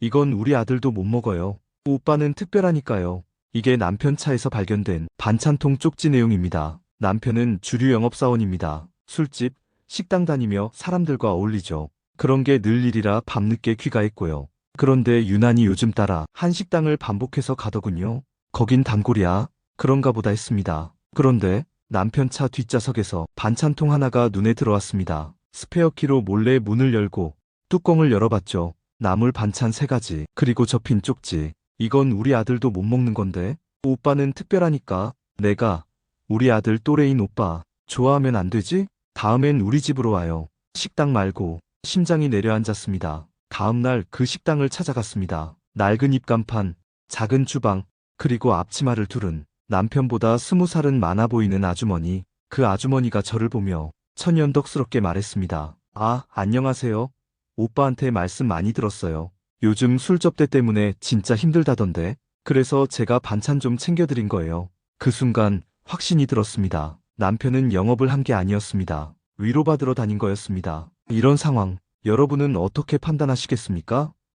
이건 우리 아들도 못 먹어요. 오빠는 특별하니까요. 이게 남편 차에서 발견된 반찬통 쪽지 내용입니다. 남편은 주류 영업사원입니다. 술집, 식당 다니며 사람들과 어울리죠. 그런 게 늘 일이라 밤늦게 귀가했고요. 그런데 유난히 요즘 따라 한식당을 반복해서 가더군요. 거긴 단골이야. 그런가 보다 했습니다. 그런데 남편 차 뒷좌석에서 반찬통 하나가 눈에 들어왔습니다. 스페어키로 몰래 문을 열고 뚜껑을 열어봤죠. 나물 반찬 세 가지, 그리고 접힌 쪽지. 이건 우리 아들도 못 먹는 건데. 오빠는 특별하니까 내가 우리 아들 또래인 오빠 좋아하면 안 되지? 다음엔 우리 집으로 와요. 식당 말고 심장이 내려앉았습니다. 다음날 그 식당을 찾아갔습니다. 낡은 입간판, 작은 주방, 그리고 앞치마를 두른 남편보다 스무 살은 많아 보이는 아주머니. 그 아주머니가 저를 보며 천연덕스럽게 말했습니다. 아, 안녕하세요. 오빠한테 말씀 많이 들었어요. 요즘 술 접대 때문에 진짜 힘들다던데. 그래서 제가 반찬 좀 챙겨드린 거예요. 그 순간 확신이 들었습니다. 남편은 영업을 한 게 아니었습니다. 위로받으러 다닌 거였습니다. 이런 상황, 여러분은 어떻게 판단하시겠습니까?